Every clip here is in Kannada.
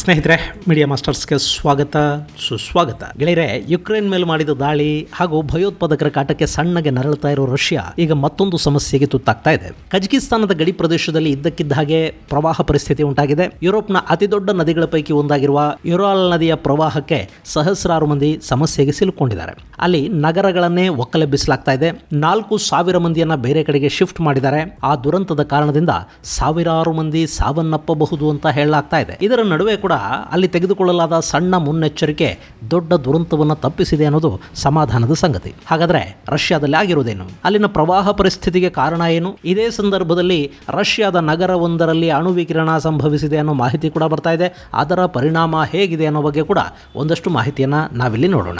ಸ್ನೇಹಿತರೆ ಮೀಡಿಯಾ ಮಾಸ್ಟರ್ಸ್ಗೆ ಸ್ವಾಗತ, ಸುಸ್ವಾಗತ. ಗೆಳೆಯರೆ ಯುಕ್ರೇನ್ ಮೇಲೆ ಮಾಡಿದ ದಾಳಿ ಹಾಗೂ ಭಯೋತ್ಪಾದಕರ ಕಾಟಕ್ಕೆ ಸಣ್ಣಗೆ ನರಳುತ್ತಾ ಇರೋ ರಷ್ಯಾ ಈಗ ಮತ್ತೊಂದು ಸಮಸ್ಯೆಗೆ ತುತ್ತಾಗ್ತಾ ಇದೆ. ಕಜಕಿಸ್ತಾನದ ಗಡಿ ಪ್ರದೇಶದಲ್ಲಿ ಇದ್ದಕ್ಕಿದ್ದ ಹಾಗೆ ಪ್ರವಾಹ ಪರಿಸ್ಥಿತಿ ಉಂಟಾಗಿದೆ. ಯುರೋಪ್ನ ಅತಿದೊಡ್ಡ ನದಿಗಳ ಪೈಕಿ ಒಂದಾಗಿರುವ ಯುರಾಲ್ ನದಿಯ ಪ್ರವಾಹಕ್ಕೆ ಸಹಸ್ರಾರು ಮಂದಿ ಸಮಸ್ಯೆಗೆ ಸಿಲುಕೊಂಡಿದ್ದಾರೆ. ಅಲ್ಲಿ ನಗರಗಳನ್ನೇ ಒಕ್ಕಲೆಬ್ಬಿಸಲಾಗ್ತಾ ಇದೆ. ನಾಲ್ಕು ಸಾವಿರ ಮಂದಿಯನ್ನ ಬೇರೆ ಕಡೆಗೆ ಶಿಫ್ಟ್ ಮಾಡಿದ್ದಾರೆ. ಆ ದುರಂತದ ಕಾರಣದಿಂದ ಸಾವಿರಾರು ಮಂದಿ ಸಾವನ್ನಪ್ಪಬಹುದು ಅಂತ ಹೇಳಲಾಗ್ತಾ ಇದೆ. ಇದರ ನಡುವೆ ಅಲ್ಲಿ ತೆಗೆದುಕೊಳ್ಳಲಾದ ಸಣ್ಣ ಮುನ್ನೆಚ್ಚರಿಕೆ ದೊಡ್ಡ ದುರಂತವನ್ನು ತಪ್ಪಿಸಿದೆ ಅನ್ನೋದು ಸಮಾಧಾನದ ಸಂಗತಿ. ಹಾಗಾದ್ರೆ ರಷ್ಯಾದಲ್ಲಿ ಆಗಿರುವುದೇನು? ಅಲ್ಲಿನ ಪ್ರವಾಹ ಪರಿಸ್ಥಿತಿಗೆ ಕಾರಣ ಏನು? ಇದೇ ಸಂದರ್ಭದಲ್ಲಿ ರಷ್ಯಾದ ನಗರವೊಂದರಲ್ಲಿ ಅಣು ವಿಕಿರಣ ಸಂಭವಿಸಿದೆ ಅನ್ನೋ ಮಾಹಿತಿ ಕೂಡ ಬರ್ತಾ ಇದೆ. ಅದರ ಪರಿಣಾಮ ಹೇಗಿದೆ ಅನ್ನೋ ಬಗ್ಗೆ ಕೂಡ ಒಂದಷ್ಟು ಮಾಹಿತಿಯನ್ನ ನಾವಿಲ್ಲಿ ನೋಡೋಣ.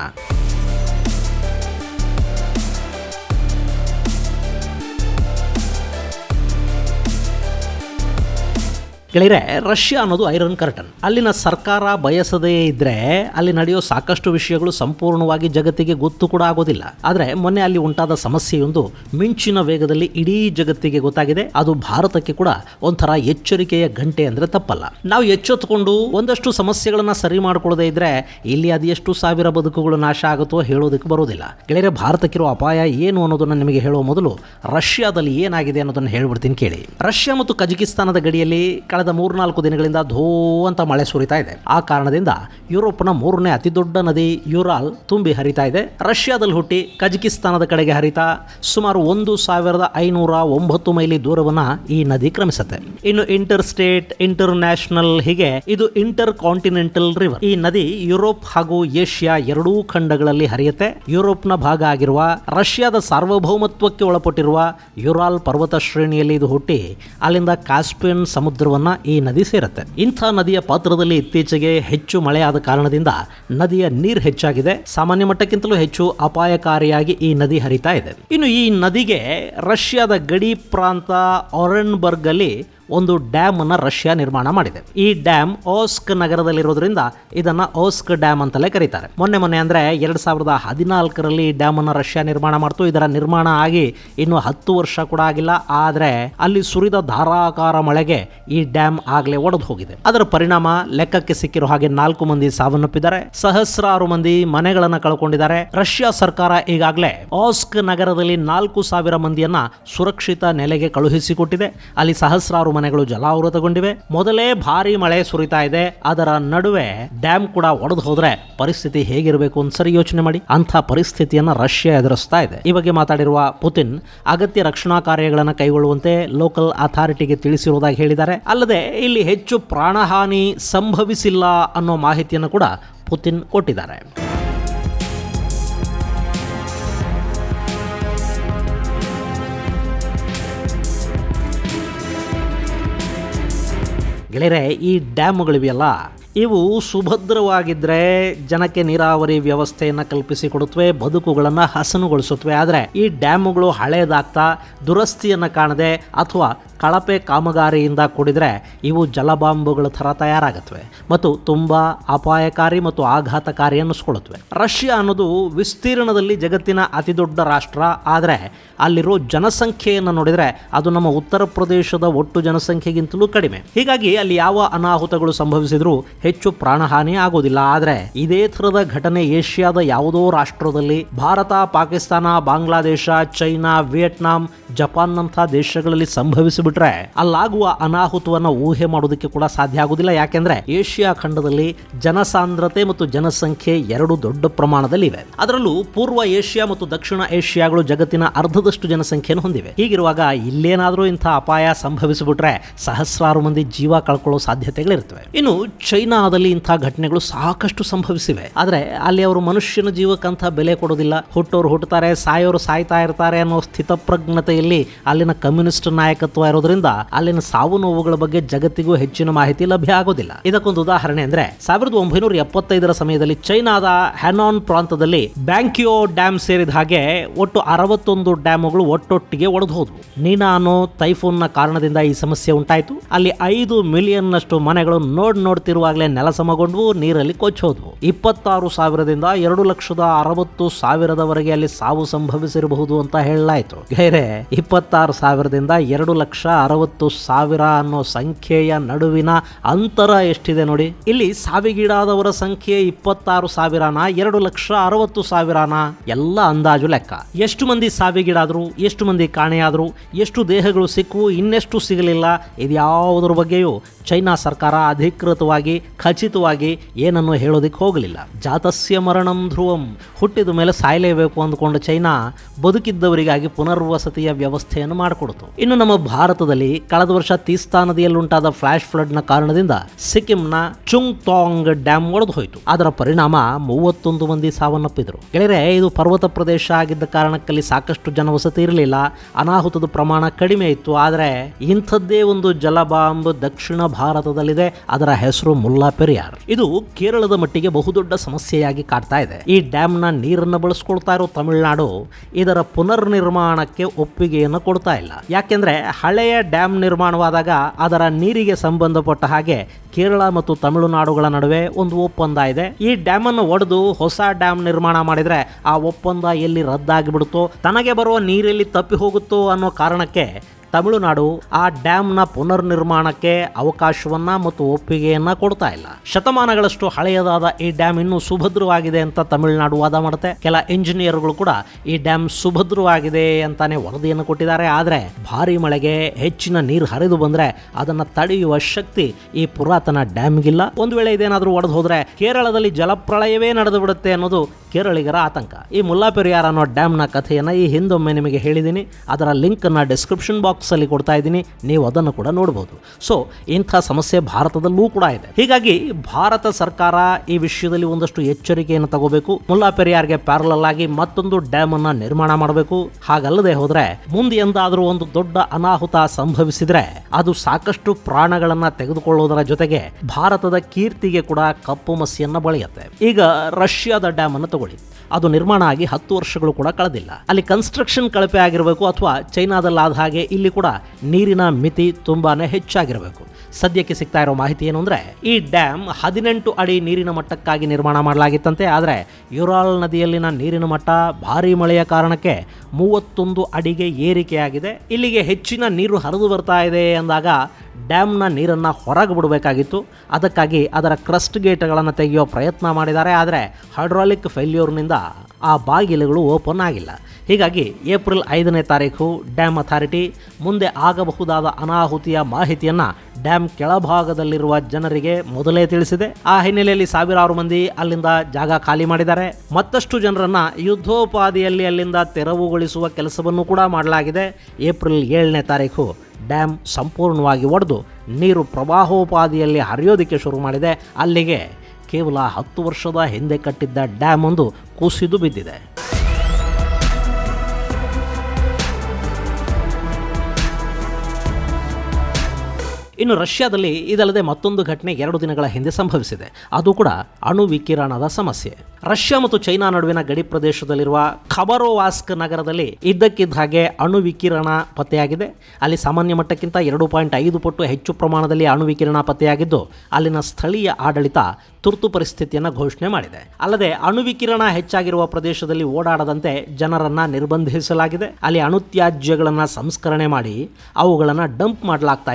ಗೆಳೆಯರೆ, ರಷ್ಯಾ ಅನ್ನೋದು ಐರನ್ ಕರ್ಟನ್. ಅಲ್ಲಿನ ಸರ್ಕಾರ ಬಯಸದೇ ಇದ್ರೆ ಅಲ್ಲಿ ನಡೆಯೋ ಸಾಕಷ್ಟು ವಿಷಯಗಳು ಸಂಪೂರ್ಣವಾಗಿ ಜಗತ್ತಿಗೆ ಗೊತ್ತು ಕೂಡ ಆಗೋದಿಲ್ಲ. ಆದರೆ ಮೊನ್ನೆ ಅಲ್ಲಿ ಉಂಟಾದ ಸಮಸ್ಯೆಯೊಂದು ಮಿಂಚಿನ ವೇಗದಲ್ಲಿ ಇಡೀ ಜಗತ್ತಿಗೆ ಗೊತ್ತಾಗಿದೆ. ಅದು ಭಾರತಕ್ಕೆ ಕೂಡ ಒಂಥರ ಎಚ್ಚರಿಕೆಯ ಗಂಟೆ ಅಂದ್ರೆ ತಪ್ಪಲ್ಲ. ನಾವು ಎಚ್ಚೆತ್ತುಕೊಂಡು ಒಂದಷ್ಟು ಸಮಸ್ಯೆಗಳನ್ನ ಸರಿ ಮಾಡ್ಕೊಳ್ಳದೆ ಇದ್ರೆ ಇಲ್ಲಿ ಅದೆಷ್ಟು ಸಾವಿರ ಬದುಕುಗಳು ನಾಶ ಆಗುತ್ತೋ ಹೇಳೋದಕ್ಕೆ ಬರೋದಿಲ್ಲ. ಗೆಳೆಯರೆ, ಭಾರತಕ್ಕಿರೋ ಅಪಾಯ ಏನು ಅನ್ನೋದನ್ನ ನಿಮಗೆ ಹೇಳುವ ಮೊದಲು ರಷ್ಯಾದಲ್ಲಿ ಏನಾಗಿದೆ ಅನ್ನೋದನ್ನ ಹೇಳ್ಬಿಡ್ತೀನಿ ಕೇಳಿ. ರಷ್ಯಾ ಮತ್ತು ಕಜಕಿಸ್ತಾನದ ಗಡಿಯಲ್ಲಿ ಕಳೆದ ಮೂರ್ನಾಲ್ಕು ದಿನಗಳಿಂದ ಧೋ ಅಂತ ಮಳೆ ಸುರಿತಾ ಇದೆ. ಆ ಕಾರಣದಿಂದ ಯುರೋಪ್ನ ಮೂರನೇ ಅತಿ ದೊಡ್ಡ ನದಿ ಯುರಾಲ್ ತುಂಬಿ ಹರಿತಾ ಇದೆ. ರಷ್ಯಾದಲ್ಲಿ ಹುಟ್ಟಿ ಕಜಕಿಸ್ತಾನದ ಕಡೆಗೆ ಹರಿತಾ ಸುಮಾರು ಒಂದು ಸಾವಿರದ ಐನೂರ ಒಂಬತ್ತು ಮೈಲಿ ದೂರವನ್ನ ಈ ನದಿ ಕ್ರಮಿಸುತ್ತೆ. ಇನ್ನು ಇಂಟರ್ ಸ್ಟೇಟ್ ಇಂಟರ್ ನ್ಯಾಷನಲ್ ಹೀಗೆ ಇದು ಇಂಟರ್ ಕಾಂಟಿನೆಂಟಲ್ ರಿವರ್. ಈ ನದಿ ಯುರೋಪ್ ಹಾಗೂ ಏಷ್ಯಾ ಎರಡೂ ಖಂಡಗಳಲ್ಲಿ ಹರಿಯುತ್ತೆ. ಯುರೋಪ್ನ ಭಾಗ ಆಗಿರುವ ರಷ್ಯಾದ ಸಾರ್ವಭೌಮತ್ವಕ್ಕೆ ಒಳಪಟ್ಟಿರುವ ಯುರಾಲ್ ಪರ್ವತ ಶ್ರೇಣಿಯಲ್ಲಿ ಇದು ಹುಟ್ಟಿ ಅಲ್ಲಿಂದ ಕಾಸ್ಪಿಯನ್ ಸಮುದ್ರವನ್ನ ಈ ನದಿ ಸೇರುತ್ತೆ. ಇಂಥ ನದಿಯ ಪಾತ್ರದಲ್ಲಿ ಇತ್ತೀಚೆಗೆ ಹೆಚ್ಚು ಮಳೆಯಾದ ಕಾರಣದಿಂದ ನದಿಯ ನೀರು ಹೆಚ್ಚಾಗಿದೆ. ಸಾಮಾನ್ಯ ಮಟ್ಟಕ್ಕಿಂತಲೂ ಹೆಚ್ಚು ಅಪಾಯಕಾರಿಯಾಗಿ ಈ ನದಿ ಹರಿತಾ ಇದೆ. ಇನ್ನು ಈ ನದಿಗೆ ರಷ್ಯಾದ ಗಡಿ ಪ್ರಾಂತ ಆರೆನ್ಬರ್ಗ್ ಅಲ್ಲಿ ಒಂದು ಡ್ಯಾಮ್ ಅನ್ನು ರಷ್ಯಾ ನಿರ್ಮಾಣ ಮಾಡಿದೆ. ಈ ಡ್ಯಾಮ್ ಓಸ್ಕ್ ನಗರದಲ್ಲಿರೋದ್ರಿಂದ ಇದನ್ನ ಓಸ್ಕ್ ಡ್ಯಾಮ್ ಅಂತಲೇ ಕರೀತಾರೆ. ಮೊನ್ನೆ ಮೊನ್ನೆ ಅಂದ್ರೆ ಎರಡ್ ಸಾವಿರದ ಹದಿನಾಲ್ಕರಲ್ಲಿ ಈ ಡ್ಯಾಮ್ ಅನ್ನು ರಷ್ಯಾ ನಿರ್ಮಾಣ ಮಾಡ್ತು. ಇದರ ನಿರ್ಮಾಣ ಆಗಿ ಇನ್ನು ಹತ್ತು ವರ್ಷ ಕೂಡ ಆಗಿಲ್ಲ. ಆದ್ರೆ ಅಲ್ಲಿ ಸುರಿದ ಧಾರಾಕಾರ ಮಳೆಗೆ ಈ ಡ್ಯಾಮ್ ಆಗಲೇ ಒಡೆದು ಹೋಗಿದೆ. ಅದರ ಪರಿಣಾಮ ಲೆಕ್ಕಕ್ಕೆ ಸಿಕ್ಕಿರೋ ಹಾಗೆ ನಾಲ್ಕು ಮಂದಿ ಸಾವನ್ನಪ್ಪಿದ್ದಾರೆ. ಸಹಸ್ರಾರು ಮಂದಿ ಮನೆಗಳನ್ನ ಕಳ್ಕೊಂಡಿದ್ದಾರೆ. ರಷ್ಯಾ ಸರ್ಕಾರ ಈಗಾಗಲೇ ಆಸ್ಕ್ ನಗರದಲ್ಲಿ ನಾಲ್ಕು ಸಾವಿರ ಮಂದಿಯನ್ನ ಸುರಕ್ಷಿತ ನೆಲೆಗೆ ಕಳುಹಿಸಿಕೊಟ್ಟಿದೆ. ಅಲ್ಲಿ ಸಹಸ್ರಾರು ಮನೆಗಳು ಜಲಾವೃತಗೊಂಡಿವೆ. ಮೊದಲೇ ಭಾರಿ ಮಳೆ ಸುರಿತಾ ಇದೆ. ಅದರ ನಡುವೆ ಡ್ಯಾಮ್ ಕೂಡ ಒಡೆದು ಹೋದ್ರೆ ಪರಿಸ್ಥಿತಿ ಹೇಗಿರಬೇಕು ಅಂತ ಸರಿ ಯೋಚನೆ ಮಾಡಿ. ಅಂತ ಪರಿಸ್ಥಿತಿಯನ್ನ ರಷ್ಯಾ ಎದುರಿಸ್ತಾ ಇದೆ. ಈ ಬಗ್ಗೆ ಮಾತಾಡಿರುವ ಪುತಿನ್ ಅಗತ್ಯ ರಕ್ಷಣಾ ಕಾರ್ಯಗಳನ್ನು ಕೈಗೊಳ್ಳುವಂತೆ ಲೋಕಲ್ ಅಥಾರಿಟಿಗೆ ತಿಳಿಸಿರುವುದಾಗಿ ಹೇಳಿದ್ದಾರೆ. ಅಲ್ಲದೆ ಇಲ್ಲಿ ಹೆಚ್ಚು ಪ್ರಾಣಹಾನಿ ಸಂಭವಿಸಿಲ್ಲ ಅನ್ನೋ ಮಾಹಿತಿಯನ್ನು ಕೂಡ ಪುತಿನ್ ಕೊಟ್ಟಿದ್ದಾರೆ. ಗೆಳೆಯರೆ ಈ ಡ್ಯಾಮ್ಗಳಿವೆಯಲ್ಲ? ಇವು ಸುಭದ್ರವಾಗಿದ್ದರೆ ಜನಕ್ಕೆ ನೀರಾವರಿ ವ್ಯವಸ್ಥೆಯನ್ನು ಕಲ್ಪಿಸಿಕೊಡುತ್ತವೆ, ಬದುಕುಗಳನ್ನು ಹಸನುಗೊಳಿಸುತ್ತವೆ. ಆದರೆ ಈ ಡ್ಯಾಮುಗಳು ಹಳೆಯದಾಗ್ತಾ ದುರಸ್ತಿಯನ್ನು ಕಾಣದೆ ಅಥವಾ ಕಳಪೆ ಕಾಮಗಾರಿಯಿಂದ ಕೂಡಿದರೆ ಇವು ಜಲಬಾಂಬುಗಳ ಥರ ತಯಾರಾಗುತ್ತವೆ ಮತ್ತು ತುಂಬ ಅಪಾಯಕಾರಿ ಮತ್ತು ಆಘಾತಕಾರಿ ಅನ್ನಿಸ್ಕೊಳ್ಳುತ್ತವೆ. ರಷ್ಯಾ ಅನ್ನೋದು ವಿಸ್ತೀರ್ಣದಲ್ಲಿ ಜಗತ್ತಿನ ಅತಿದೊಡ್ಡ ರಾಷ್ಟ್ರ. ಆದರೆ ಅಲ್ಲಿರೋ ಜನಸಂಖ್ಯೆಯನ್ನು ನೋಡಿದರೆ ಅದು ನಮ್ಮ ಉತ್ತರ ಪ್ರದೇಶದ ಒಟ್ಟು ಜನಸಂಖ್ಯೆಗಿಂತಲೂ ಕಡಿಮೆ. ಹೀಗಾಗಿ ಅಲ್ಲಿ ಯಾವ ಅನಾಹುತಗಳು ಸಂಭವಿಸಿದರೂ ಹೆಚ್ಚು ಪ್ರಾಣಹಾನಿ ಆಗೋದಿಲ್ಲ ಆದರೆ ಇದೇ ಥರದ ಘಟನೆ ಏಷ್ಯಾದ ಯಾವುದೋ ರಾಷ್ಟ್ರದಲ್ಲಿ ಭಾರತ, ಪಾಕಿಸ್ತಾನ, ಬಾಂಗ್ಲಾದೇಶ, ಚೈನಾ, ವಿಯೆಟ್ನಾಂ, ಜಪಾನ್ನಂಥ ದೇಶಗಳಲ್ಲಿ ಸಂಭವಿಸಿಬಿಟ್ರೆ ಅಲ್ಲಾಗುವ ಅನಾಹುತವನ್ನು ಊಹೆ ಮಾಡೋದಕ್ಕೆ ಕೂಡ ಸಾಧ್ಯ ಆಗುವುದಿಲ್ಲ. ಯಾಕೆಂದ್ರೆ ಏಷ್ಯಾ ಖಂಡದಲ್ಲಿ ಜನಸಾಂದ್ರತೆ ಮತ್ತು ಜನಸಂಖ್ಯೆ ಎರಡು ದೊಡ್ಡ ಪ್ರಮಾಣದಲ್ಲಿ ಇವೆ ಅದರಲ್ಲೂ ಪೂರ್ವ ಏಷ್ಯಾ ಮತ್ತು ದಕ್ಷಿಣ ಏಷ್ಯಾಗಳು ಜಗತ್ತಿನ ಅರ್ಧದಷ್ಟು ಜನಸಂಖ್ಯೆಯನ್ನು ಹೊಂದಿವೆ. ಹೀಗಿರುವಾಗ ಇಲ್ಲೇನಾದರೂ ಇಂಥ ಅಪಾಯ ಸಂಭವಿಸಿಬಿಟ್ರೆ ಸಹಸ್ರಾರು ಮಂದಿ ಜೀವ ಕಳ್ಕೊಳ್ಳೋ ಸಾಧ್ಯತೆಗಳಿರ್ತವೆ ಇನ್ನು ಚೈನಾದಲ್ಲಿ ಇಂಥ ಘಟನೆಗಳು ಸಾಕಷ್ಟು ಸಂಭವಿಸಿವೆ. ಆದರೆ ಅಲ್ಲಿ ಅವರು ಮನುಷ್ಯನ ಜೀವಕ್ಕಂತ ಬೆಲೆ ಕೊಡೋದಿಲ್ಲ. ಹುಟ್ಟೋರು ಹುಟ್ಟುತ್ತಾರೆ ಸಾಯೋರು ಸಾಯ್ತಾ ಇರ್ತಾರೆ ಅನ್ನೋ ಸ್ಥಿತಪ್ರಜ್ಞತೆಯಲ್ಲಿ ಅಲ್ಲಿನ ಕಮ್ಯುನಿಸ್ಟ್ ನಾಯಕತ್ವ ಇರೋದ್ರಿಂದ ಅಲ್ಲಿನ ಸಾವು ನೋವುಗಳ ಬಗ್ಗೆ ಜಗತ್ತಿಗೂ ಹೆಚ್ಚಿನ ಮಾಹಿತಿ ಲಭ್ಯ ಆಗೋದಿಲ್ಲ. ಇದಕ್ಕೊಂದು ಉದಾಹರಣೆ ಅಂದ್ರೆ ಸಾವಿರದ ಒಂಬೈನೂರ ಎಪ್ಪತ್ತೈದರ ಸಮಯದಲ್ಲಿ ಚೈನಾದ ಹ್ಯಾನಾನ್ ಪ್ರಾಂತದಲ್ಲಿ ಬ್ಯಾಂಕಿಯೋ ಡ್ಯಾಮ್ ಸೇರಿದ ಹಾಗೆ ಒಟ್ಟು ಅರವತ್ತೊಂದು ಡ್ಯಾಮ್ಗಳು ಒಟ್ಟೊಟ್ಟಿಗೆ ಒಡೆದು ಹೋದ್ವು. ನೀನಾ ಅನ್ನೋ ಟೈಫೋನ್ನ ಕಾರಣದಿಂದ ಈ ಸಮಸ್ಯೆ ಉಂಟಾಯಿತು. ಅಲ್ಲಿ ಐದು ಮಿಲಿಯನ್ ನಷ್ಟು ಮನೆಗಳು ನೋಡ್ ನೋಡ್ತಿರುವಾಗಲೇ ಅವಾಗಲೇ ನೆಲಸಮಗೊಂಡ್ವು ನೀರಲ್ಲಿ ಕೊಚ್ಚೋದ್ವು ಇಪ್ಪತ್ತಾರು ಸಾವಿರದಿಂದ ಎರಡು ಲಕ್ಷದ ಅರವತ್ತು ಸಾವಿರದವರೆಗೆ ಅಲ್ಲಿ ಸಾವು ಸಂಭವಿಸಿರಬಹುದು ಅಂತ ಹೇಳಲಾಯಿತು. ಬೇರೆ ಇಪ್ಪತ್ತಾರು ಸಾವಿರದಿಂದ ಎರಡು ಲಕ್ಷ ಅರವತ್ತು ಸಾವಿರ ಅನ್ನೋ ಸಂಖ್ಯೆಯ ನಡುವಿನ ಅಂತರ ಎಷ್ಟಿದೆ ನೋಡಿ. ಇಲ್ಲಿ ಸಾವಿಗೀಡಾದವರ ಸಂಖ್ಯೆ ಇಪ್ಪತ್ತಾರು ಸಾವಿರನ, ಎರಡು ಲಕ್ಷ ಅರವತ್ತು ಸಾವಿರನ ಎಲ್ಲ ಅಂದಾಜು ಲೆಕ್ಕ. ಎಷ್ಟು ಮಂದಿ ಸಾವಿಗೀಡಾದ್ರು, ಎಷ್ಟು ಮಂದಿ ಕಾಣೆಯಾದ್ರು, ಎಷ್ಟು ದೇಹಗಳು ಸಿಕ್ಕು, ಇನ್ನೆಷ್ಟು ಸಿಗಲಿಲ್ಲ, ಇದ್ಯಾವುದ್ರ ಬಗ್ಗೆಯೂ ಚೈನಾ ಸರ್ಕಾರ ಅಧಿಕೃತವಾಗಿ ಖಚಿತವಾಗಿ ಏನನ್ನು ಹೇಳೋದಕ್ಕೆ ಹೋಗಲಿಲ್ಲ. ಜಾತಸ್ಯ ಮರಣಂ ಧ್ರುವಂ. ಹುಟ್ಟಿದ ಮೇಲೆ ಸಾಯಲೇಬೇಕು ಅಂದ್ಕೊಂಡು ಚೈನಾ ಬದುಕಿದ್ದವರಿಗಾಗಿ ಪುನರ್ವಸತಿಯ ವ್ಯವಸ್ಥೆಯನ್ನು ಮಾಡಿಕೊಡ್ತು. ಇನ್ನು ನಮ್ಮ ಭಾರತದಲ್ಲಿ ಕಳೆದ ವರ್ಷ ತೀಸ್ತಾ ನದಿಯಲ್ಲುಂಟಾದ ಫ್ಲಾಶ್ ಫ್ಲಡ್ನ ಕಾರಣದಿಂದ ಸಿಕ್ಕಿಂನ ಚುಂಗ್ ತಾಂಗ್ ಡ್ಯಾಮ್ ಒಡೆದು ಹೋಯಿತು. ಅದರ ಪರಿಣಾಮ ಮೂವತ್ತೊಂದು ಮಂದಿ ಸಾವನ್ನಪ್ಪಿದರು. ಗೆಳೆಯರೆ, ಇದು ಪರ್ವತ ಪ್ರದೇಶ ಆಗಿದ್ದ ಕಾರಣಕ್ಕಲ್ಲಿ ಸಾಕಷ್ಟು ಜನವಸತಿ ಇರಲಿಲ್ಲ. ಅನಾಹುತದ ಪ್ರಮಾಣ ಕಡಿಮೆ ಇತ್ತು. ಆದರೆ ಇಂಥದ್ದೇ ಒಂದು ಜಲಬಾಂಬ್ ದಕ್ಷಿಣ ಭಾರತದಲ್ಲಿದೆ. ಅದರ ಹೆಸರು ಮುಲ್ಲಾ ಪೆರಿಯಾರ್. ಇದು ಕೇರಳದ ಮಟ್ಟಿಗೆ ಬಹುದೊಡ್ಡ ಸಮಸ್ಯೆಯಾಗಿ ಕಾಡ್ತಾ ಇದೆ. ಈ ಡ್ಯಾಮ್ನ ನೀರನ್ನು ಬಳಸ್ಕೊಳ್ತಾ ಇರೋ ತಮಿಳುನಾಡು ಇದರ ಪುನರ್ನಿರ್ಮಾಣಕ್ಕೆ ಒಪ್ಪಿಗೆಯನ್ನು ಕೊಡ್ತಾ ಇಲ್ಲ. ಯಾಕೆಂದ್ರೆ ಹಳೆಯ ಡ್ಯಾಮ್ ನಿರ್ಮಾಣವಾದಾಗ ಅದರ ನೀರಿಗೆ ಸಂಬಂಧಪಟ್ಟ ಹಾಗೆ ಕೇರಳ ಮತ್ತು ತಮಿಳುನಾಡುಗಳ ನಡುವೆ ಒಂದು ಒಪ್ಪಂದ ಇದೆ. ಈ ಡ್ಯಾಮ್ ಅನ್ನು ಒಡೆದು ಹೊಸ ಡ್ಯಾಮ್ ನಿರ್ಮಾಣ ಮಾಡಿದ್ರೆ ಆ ಒಪ್ಪಂದ ಎಲ್ಲಿ ರದ್ದಾಗಿಬಿಡುತ್ತೋ, ತನಗೆ ಬರುವ ನೀರೆಲ್ಲಿ ತಪ್ಪಿ ಹೋಗುತ್ತೋ ಅನ್ನೋ ಕಾರಣಕ್ಕೆ ತಮಿಳುನಾಡು ಆ ಡ್ಯಾಮ್ನ ಪುನರ್ನಿರ್ಮಾಣಕ್ಕೆ ಅವಕಾಶವನ್ನ ಮತ್ತು ಒಪ್ಪಿಗೆಯನ್ನ ಕೊಡ್ತಾ ಇಲ್ಲ. ಶತಮಾನಗಳಷ್ಟು ಹಳೆಯದಾದ ಈ ಡ್ಯಾಮ್ ಇನ್ನೂ ಸುಭದ್ರವಾಗಿದೆ ಅಂತ ತಮಿಳುನಾಡು ವಾದ ಮಾಡುತ್ತೆ. ಕೆಲ ಇಂಜಿನಿಯರ್ಗಳು ಕೂಡ ಈ ಡ್ಯಾಮ್ ಸುಭದ್ರವಾಗಿದೆ ಅಂತಾನೆ ವರದಿಯನ್ನು ಕೊಟ್ಟಿದ್ದಾರೆ. ಆದರೆ ಭಾರಿ ಮಳೆಗೆ ಹೆಚ್ಚಿನ ನೀರು ಹರಿದು ಬಂದ್ರೆ ಅದನ್ನ ತಡೆಯುವ ಶಕ್ತಿ ಈ ಪುರಾತನ ಡ್ಯಾಮ್ಗಿಲ್ಲ. ಒಂದು ವೇಳೆ ಇದೇನಾದರೂ ಒಡೆದು ಹೋದ್ರೆ ಕೇರಳದಲ್ಲಿ ಜಲಪ್ರಳಯವೇ ನಡೆದು ಬಿಡುತ್ತೆ ಅನ್ನೋದು ಕೇರಳಿಗರ ಆತಂಕ. ಈ ಮುಲ್ಲಾ ಪೆರಿಯಾರ್ ಅನ್ನೋ ಡ್ಯಾಮ್ನ ಕಥೆಯನ್ನು ಈ ಹಿಂದೊಮ್ಮೆ ನಿಮಗೆ ಹೇಳಿದ್ದೀನಿ. ಅದರ ಲಿಂಕನ್ನು ಡಿಸ್ಕ್ರಿಪ್ಷನ್ ಬಾಕ್ಸಲ್ಲಿ ಕೊಡ್ತಾ ಇದ್ದೀನಿ. ನೀವು ಅದನ್ನು ಕೂಡ ನೋಡ್ಬೋದು. ಸೊ, ಇಂಥ ಸಮಸ್ಯೆ ಭಾರತದಲ್ಲೂ ಕೂಡ ಇದೆ. ಹೀಗಾಗಿ ಭಾರತ ಸರ್ಕಾರ ಈ ವಿಷಯದಲ್ಲಿ ಒಂದಷ್ಟು ಎಚ್ಚರಿಕೆಯನ್ನು ತಗೋಬೇಕು. ಮುಲ್ಲಾ ಪೆರಿಯಾರ್ಗೆ ಪ್ಯಾರಲಲ್ ಆಗಿ ಮತ್ತೊಂದು ಡ್ಯಾಮ್ ಅನ್ನ ನಿರ್ಮಾಣ ಮಾಡಬೇಕು. ಹಾಗಲ್ಲದೆ ಹೋದರೆ, ಮುಂದೆ ಎಂದಾದರೂ ಒಂದು ದೊಡ್ಡ ಅನಾಹುತ ಸಂಭವಿಸಿದ್ರೆ, ಅದು ಸಾಕಷ್ಟು ಪ್ರಾಣಗಳನ್ನ ತೆಗೆದುಕೊಳ್ಳುವುದರ ಜೊತೆಗೆ ಭಾರತದ ಕೀರ್ತಿಗೆ ಕೂಡ ಕಪ್ಪು ಮಸಿಯನ್ನ ಬಳಿಯುತ್ತೆ. ಈಗ ರಷ್ಯಾದ ಡ್ಯಾಮ್ ಅನ್ನು ತಗೊಳ್ಳಿ ಅದು ನಿರ್ಮಾಣ ಆಗಿ ಹತ್ತು ವರ್ಷಗಳು ಕೂಡ ಕಳೆದಿಲ್ಲ. ಅಲ್ಲಿ ಕನ್ಸ್ಟ್ರಕ್ಷನ್ ಕಳಪೆ ಆಗಿರಬೇಕು ಅಥವಾ ಚೈನಾದಲ್ಲಾದ ಹಾಗೆ ಇಲ್ಲಿ ಕೂಡ ನೀರಿನ ಮಿತಿ ತುಂಬಾ ಹೆಚ್ಚಾಗಿರಬೇಕು. ಸದ್ಯಕ್ಕೆ ಸಿಗ್ತಾ ಇರೋ ಮಾಹಿತಿ ಏನು ಅಂದರೆ, ಈ ಡ್ಯಾಮ್ ಹದಿನೆಂಟು ಅಡಿ ನೀರಿನ ಮಟ್ಟಕ್ಕಾಗಿ ನಿರ್ಮಾಣ ಮಾಡಲಾಗಿತ್ತಂತೆ, ಆದರೆ ಯುರಾಲ್ ನದಿಯಲ್ಲಿನ ನೀರಿನ ಮಟ್ಟ ಭಾರೀ ಮಳೆಯ ಕಾರಣಕ್ಕೆ ಮೂವತ್ತೊಂದು ಅಡಿಗೆ ಏರಿಕೆಯಾಗಿದೆ. ಇಲ್ಲಿಗೆ ಹೆಚ್ಚಿನ ನೀರು ಹರಿದು ಬರ್ತಾ ಇದೆ ಅಂದಾಗ ಡ್ಯಾಮ್ನ ನೀರನ್ನು ಹೊರಗೆ ಬಿಡಬೇಕಾಗಿತ್ತು. ಅದಕ್ಕಾಗಿ ಅದರ ಕ್ರಸ್ಟ್ ಗೇಟ್ಗಳನ್ನು ತೆಗೆಯೋ ಪ್ರಯತ್ನ ಮಾಡಿದ್ದಾರೆ. ಆದರೆ ಹೈಡ್ರಾಲಿಕ್ ಫೇಲ್ಯೂರ್ನಿಂದ ಆ ಬಾಗಿಲುಗಳು ಓಪನ್ ಆಗಿಲ್ಲ. ಹೀಗಾಗಿ ಏಪ್ರಿಲ್ ಐದನೇ ತಾರೀಕು ಡ್ಯಾಮ್ ಅಥಾರಿಟಿ ಮುಂದೆ ಆಗಬಹುದಾದ ಅನಾಹುತಿಯ ಮಾಹಿತಿಯನ್ನು ಡ್ಯಾಮ್ ಕೆಳಭಾಗದಲ್ಲಿರುವ ಜನರಿಗೆ ಮೊದಲೇ ತಿಳಿಸಿದೆ. ಆ ಹಿನ್ನೆಲೆಯಲ್ಲಿ ಸಾವಿರಾರು ಮಂದಿ ಅಲ್ಲಿಂದ ಜಾಗ ಖಾಲಿ ಮಾಡಿದ್ದಾರೆ. ಮತ್ತಷ್ಟು ಜನರನ್ನ ಯುದ್ಧೋಪಾದಿಯಲ್ಲಿ ಅಲ್ಲಿಂದ ತೆರವುಗೊಳಿಸುವ ಕೆಲಸವನ್ನು ಕೂಡ ಮಾಡಲಾಗಿದೆ. ಏಪ್ರಿಲ್ ಏಳನೇ ತಾರೀಕು ಡ್ಯಾಮ್ ಸಂಪೂರ್ಣವಾಗಿ ಒಡೆದು ನೀರು ಪ್ರವಾಹೋಪಾದಿಯಲ್ಲಿ ಹರಿಯೋದಕ್ಕೆ ಶುರು ಮಾಡಿದೆ. ಅಲ್ಲಿಗೆ ಕೇವಲ ಹತ್ತು ವರ್ಷದ ಹಿಂದೆ ಕಟ್ಟಿದ್ದ ಡ್ಯಾಮ್ ಒಂದು ಕುಸಿದು ಬಿದ್ದಿದೆ. ಇನ್ನು ರಷ್ಯಾದಲ್ಲಿ ಇದಲ್ಲದೆ ಮತ್ತೊಂದು ಘಟನೆ ಎರಡು ದಿನಗಳ ಹಿಂದೆ ಸಂಭವಿಸಿದೆ. ಅದು ಕೂಡ ಅಣು ವಿಕಿರಣದ ಸಮಸ್ಯೆ. ರಷ್ಯಾ ಮತ್ತು ಚೈನಾ ನಡುವಿನ ಗಡಿ ಪ್ರದೇಶದಲ್ಲಿರುವ ಖಬರೋವಾಸ್ಕ್ ನಗರದಲ್ಲಿ ಇದ್ದಕ್ಕಿದ್ದ ಹಾಗೆ ಅಣು ವಿಕಿರಣ ಪತ್ತೆಯಾಗಿದೆ. ಅಲ್ಲಿ ಸಾಮಾನ್ಯ ಮಟ್ಟಕ್ಕಿಂತ ಎರಡು ಪಾಯಿಂಟ್ ಐದು ಪಟ್ಟು ಹೆಚ್ಚು ಪ್ರಮಾಣದಲ್ಲಿ ಅಣು ವಿಕಿರಣ ಪತ್ತೆಯಾಗಿದ್ದು, ಅಲ್ಲಿನ ಸ್ಥಳೀಯ ಆಡಳಿತ ತುರ್ತು ಪರಿಸ್ಥಿತಿಯನ್ನು ಘೋಷಣೆ ಮಾಡಿದೆ. ಅಲ್ಲದೆ ಅಣು ವಿಕಿರಣ ಹೆಚ್ಚಾಗಿರುವ ಪ್ರದೇಶದಲ್ಲಿ ಓಡಾಡದಂತೆ ಜನರನ್ನ ನಿರ್ಬಂಧಿಸಲಾಗಿದೆ. ಅಲ್ಲಿ ಅಣುತ್ಯಾಜ್ಯಗಳನ್ನು ಸಂಸ್ಕರಣೆ ಮಾಡಿ ಅವುಗಳನ್ನು ಡಂಪ್ ಮಾಡಲಾಗ್ತಾ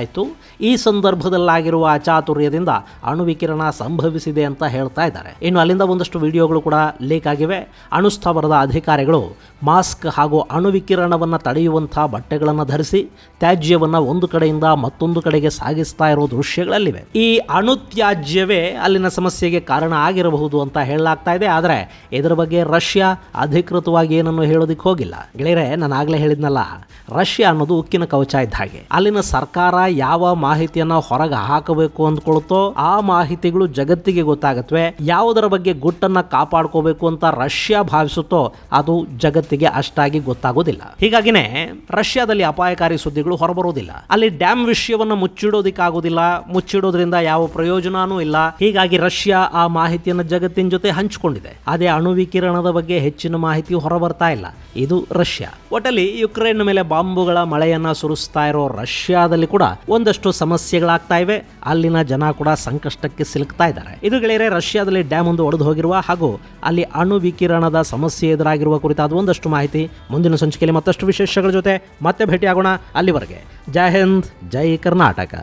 ಈ ಸಂದರ್ಭದಲ್ಲಾಗಿರುವ ಅಚಾತುರ್ಯದಿಂದ ಅಣುವಿಕಿರಣ ಸಂಭವಿಸಿದೆ ಅಂತ ಹೇಳ್ತಾ ಇದ್ದಾರೆ. ಇನ್ನು ಅಲ್ಲಿಂದ ಒಂದಷ್ಟು ವಿಡಿಯೋಗಳು ಕೂಡ ಲೀಕ್ ಆಗಿವೆ. ಅಣುಸ್ಥಾವರದ ಅಧಿಕಾರಿಗಳು ಮಾಸ್ಕ್ ಹಾಗೂ ಅಣುವಿಕಿರಣವನ್ನು ತಡೆಯುವಂಥ ಬಟ್ಟೆಗಳನ್ನು ಧರಿಸಿ ತ್ಯಾಜ್ಯವನ್ನು ಒಂದು ಕಡೆಯಿಂದ ಮತ್ತೊಂದು ಕಡೆಗೆ ಸಾಗಿಸ್ತಾ ಇರೋ ದೃಶ್ಯಗಳಲ್ಲಿವೆ. ಈ ಅಣುತ್ಯಾಜ್ಯವೇ ಅಲ್ಲಿನ ಸಮಸ್ಯೆಗೆ ಕಾರಣ ಆಗಿರಬಹುದು ಅಂತ ಹೇಳಲಾಗ್ತಾ ಇದೆ. ಆದರೆ ಇದರ ಬಗ್ಗೆ ರಷ್ಯಾ ಅಧಿಕೃತವಾಗಿ ಏನನ್ನು ಹೇಳೋದಕ್ಕೆ ಹೋಗಿಲ್ಲ. ಗೆಳೆಯರೆ, ನಾನು ಆಗಲೇ ಹೇಳಿದ್ನಲ್ಲ, ರಷ್ಯಾ ಅನ್ನೋದು ಉಕ್ಕಿನ ಕವಚ ಇದ್ದ ಹಾಗೆ. ಅಲ್ಲಿನ ಸರ್ಕಾರ ಯಾವ ಮಾಹಿತಿಯನ್ನ ಹೊರಗೆ ಹಾಕಬೇಕು ಅಂದ್ಕೊಳ್ತೋ ಆ ಮಾಹಿತಿಗಳು ಜಗತ್ತಿಗೆ ಗೊತ್ತಾಗತ್ವೆ. ಯಾವುದರ ಬಗ್ಗೆ ಗುಟ್ಟನ್ನ ಕಾಪಾಡ್ಕೋಬೇಕು ಅಂತ ರಷ್ಯಾ ಭಾವಿಸುತ್ತೋ ಅದು ಜಗತ್ತಿಗೆ ಅಷ್ಟಾಗಿ ಗೊತ್ತಾಗೋದಿಲ್ಲ. ಹೀಗಾಗಿನೇ ರಷ್ಯಾದಲ್ಲಿ ಅಪಾಯಕಾರಿ ಸುದ್ದಿಗಳು ಹೊರಬರೋದಿಲ್ಲ. ಅಲ್ಲಿ ಡ್ಯಾಮ್ ವಿಷಯವನ್ನ ಮುಚ್ಚಿಡೋದಿಕ್ಕಾಗೋದಿಲ್ಲ, ಮುಚ್ಚಿಡೋದ್ರಿಂದ ಯಾವ ಪ್ರಯೋಜನನೂ ಇಲ್ಲ. ಹೀಗಾಗಿ ರಷ್ಯಾ ಆ ಮಾಹಿತಿಯನ್ನು ಜಗತ್ತಿನ ಜೊತೆ ಹಂಚಿಕೊಂಡಿದೆ. ಅದೇ ಅಣು ವಿಕಿರಣದ ಬಗ್ಗೆ ಹೆಚ್ಚಿನ ಮಾಹಿತಿ ಹೊರಬರ್ತಾ ಇಲ್ಲ. ಇದು ರಷ್ಯಾ. ಒಟ್ಟಲ್ಲಿ ಯುಕ್ರೇನ್ ಮೇಲೆ ಬಾಂಬುಗಳ ಮಳೆಯನ್ನ ಸುರಿಸ್ತಾ ಇರೋ ರಷ್ಯಾದಲ್ಲಿ ಕೂಡ ಒಂದಷ್ಟು ಸಮಸ್ಯೆ ಸಮಸ್ಯೆಗಳಾಗ್ತಾ ಇವೆ. ಅಲ್ಲಿನ ಜನ ಕೂಡ ಸಂಕಷ್ಟಕ್ಕೆ ಸಿಲುಕ್ತಾ ಇದ್ದಾರೆ. ಇದು ಗೆಳೆಯರೆ, ರಷ್ಯಾದಲ್ಲಿ ಡ್ಯಾಮ್ ಒಂದು ಒಡೆದು ಹೋಗಿರುವ ಹಾಗೂ ಅಲ್ಲಿ ಅಣು ವಿಕಿರಣದ ಸಮಸ್ಯೆ ಎದುರಾಗಿರುವ ಕುರಿತಾದ ಒಂದಷ್ಟು ಮಾಹಿತಿ ಮುಂದಿನ ಸಂಚಿಕೆಯಲ್ಲಿ ಮತ್ತಷ್ಟು ವಿಶೇಷಗಳ ಜೊತೆ ಮತ್ತೆ ಭೇಟಿಯಾಗೋಣ ಅಲ್ಲಿವರೆಗೆ. ಜೈ ಹಿಂದ್, ಜೈ ಕರ್ನಾಟಕ.